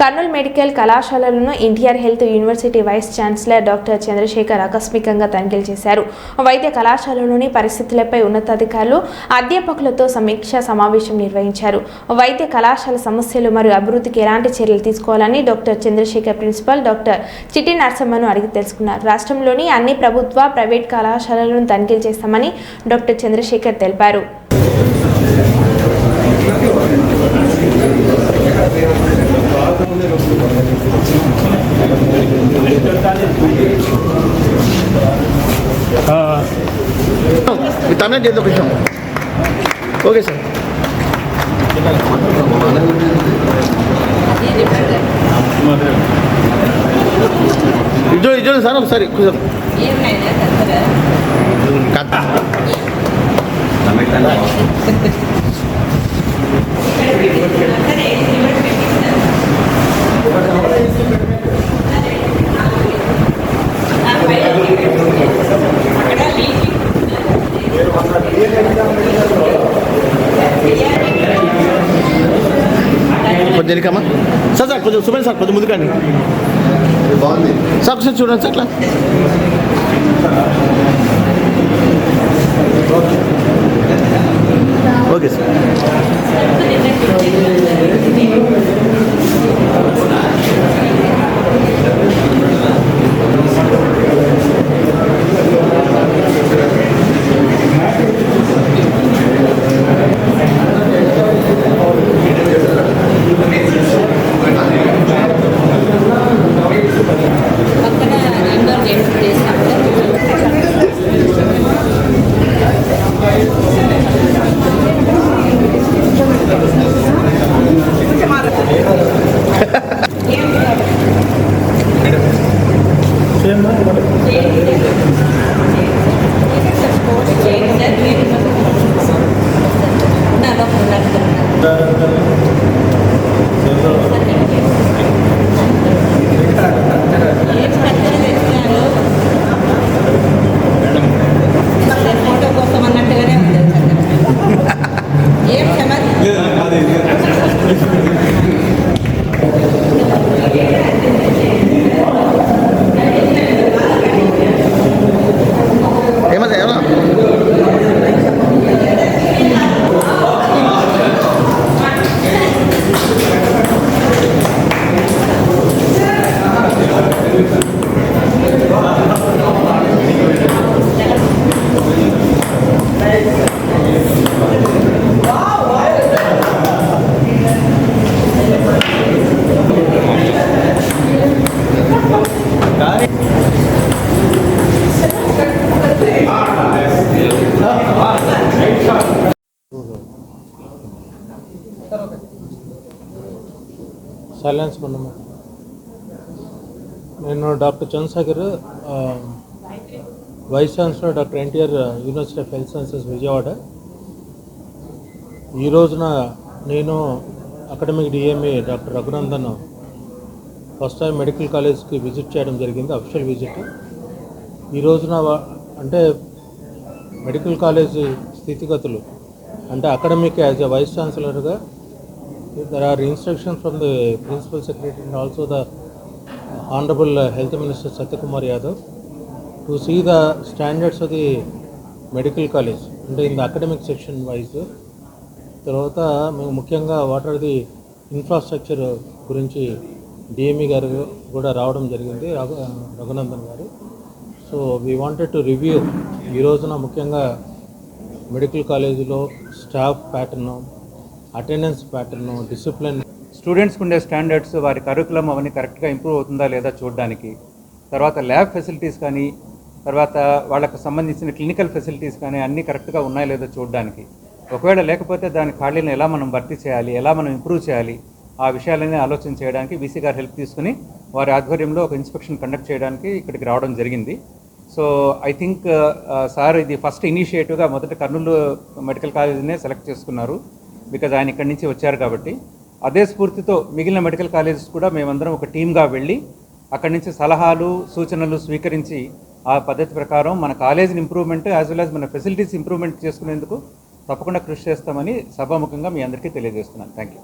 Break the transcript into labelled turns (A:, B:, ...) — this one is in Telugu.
A: కర్నూలు మెడికల్ కళాశాలలను NTR health university vice chancellor doctor Chandrashekar ఆకస్మికంగా తనిఖీలు చేశారు. వైద్య కళాశాలలోని పరిస్థితులపై ఉన్నతాధికారులు అధ్యాపకులతో సమీక్షా సమావేశం నిర్వహించారు. వైద్య కళాశాల సమస్యలు మరియు అభివృద్ధికి ఎలాంటి చర్యలు తీసుకోవాలని డాక్టర్ చంద్రశేఖర్ ప్రిన్సిపల్ డాక్టర్ చిట్టి నరసమ్మను అడిగి తెలుసుకున్నారు. రాష్ట్రంలోని అన్ని ప్రభుత్వ ప్రైవేట్ కళాశాలలను తనిఖీలు చేస్తామని డాక్టర్ చంద్రశేఖర్ తెలిపారు.
B: మీ తమిళ చేతి ఒక విషయం ఓకే సార్ ఇదో ఇదో సార్ ఒకసారి కొంచెం కథ కొంచెం వెనకమ్మా సార్ సార్ కొంచెం సుమన్ సార్ కొంచెం ముందుకండి.
C: బాగుంది
B: సార్ ఒకసారి చూడండి సార్ అట్లా okay sir.
D: that,
B: that, that.
E: Silence ఉండము నేను doctor Chandrashekar vice chancellor doctor NTR university of health sciences Vijayawada ఈ రోజున నేను academic DMA doctor Raghunandan first time medical కాలేజ్కి విజిట్ చేయడం జరిగింది అఫిషియల్ విజిట్ ఈ రోజున అంటే మెడికల్ కాలేజ్ స్థితిగతులు అంటే అకాడమిక్ యాజ్ ఎ వైస్ ఛాన్సలర్గా there are instructions from the principal secretary and also the honorable uh, health minister satyakumar yadav to see the standards of the medical college అంటే in the academic section wise తర్వాత మేము ముఖ్యంగా వాట్ ఆర్ ది ఇన్ఫ్రాస్ట్రక్చర్ గురించి డిఎంఈ గారు కూడా రావడం జరిగింది రఘు రఘునందన్ గారు so we wanted to review ఈ రోజున ముఖ్యంగా మెడికల్ కాలేజీలో staff pattern attendance pattern discipline
F: స్టూడెంట్స్కి ఉండే స్టాండర్డ్స్ వారి కరికులం అవన్నీ కరెక్ట్గా ఇంప్రూవ్ అవుతుందా లేదా చూడడానికి. తర్వాత ల్యాబ్ ఫెసిలిటీస్ కానీ తర్వాత వాళ్ళకు సంబంధించిన క్లినికల్ ఫెసిలిటీస్ కానీ అన్నీ కరెక్ట్గా ఉన్నాయా లేదో చూడడానికి. ఒకవేళ లేకపోతే దాని ఖాళీలను ఎలా మనం భర్తీ చేయాలి ఎలా మనం ఇంప్రూవ్ చేయాలి ఆ విషయాలన్నీ ఆలోచన చేయడానికి వీసీ గారు హెల్ప్ తీసుకుని వారి ఆధ్వర్యంలో ఒక ఇన్స్పెక్షన్ కండక్ట్ చేయడానికి ఇక్కడికి రావడం జరిగింది. సో ఐ థింక్ సార్ ఇది ఫస్ట్ ఇనిషియేటివ్గా మొదట కర్నూలు మెడికల్ కాలేజీనే సెలెక్ట్ చేసుకున్నారు. బికాజ్ ఆయన ఇక్కడి నుంచి వచ్చారు కాబట్టి. అదే స్ఫూర్తితో మిగిలిన మెడికల్ కాలేజెస్ కూడా మేమందరం ఒక టీమ్గా వెళ్ళి అక్కడి నుంచి సలహాలు సూచనలు స్వీకరించి ఆ పద్ధతి ప్రకారం మన కాలేజీని ఇంప్రూవ్మెంట్ యాజ్ వెల్ యాజ్ మన ఫెసిలిటీస్ ఇంప్రూవ్మెంట్ చేసుకునేందుకు తప్పకుండా కృషి చేస్తామని సభాముఖంగా మీ అందరికీ తెలియజేస్తున్నాను. Thank you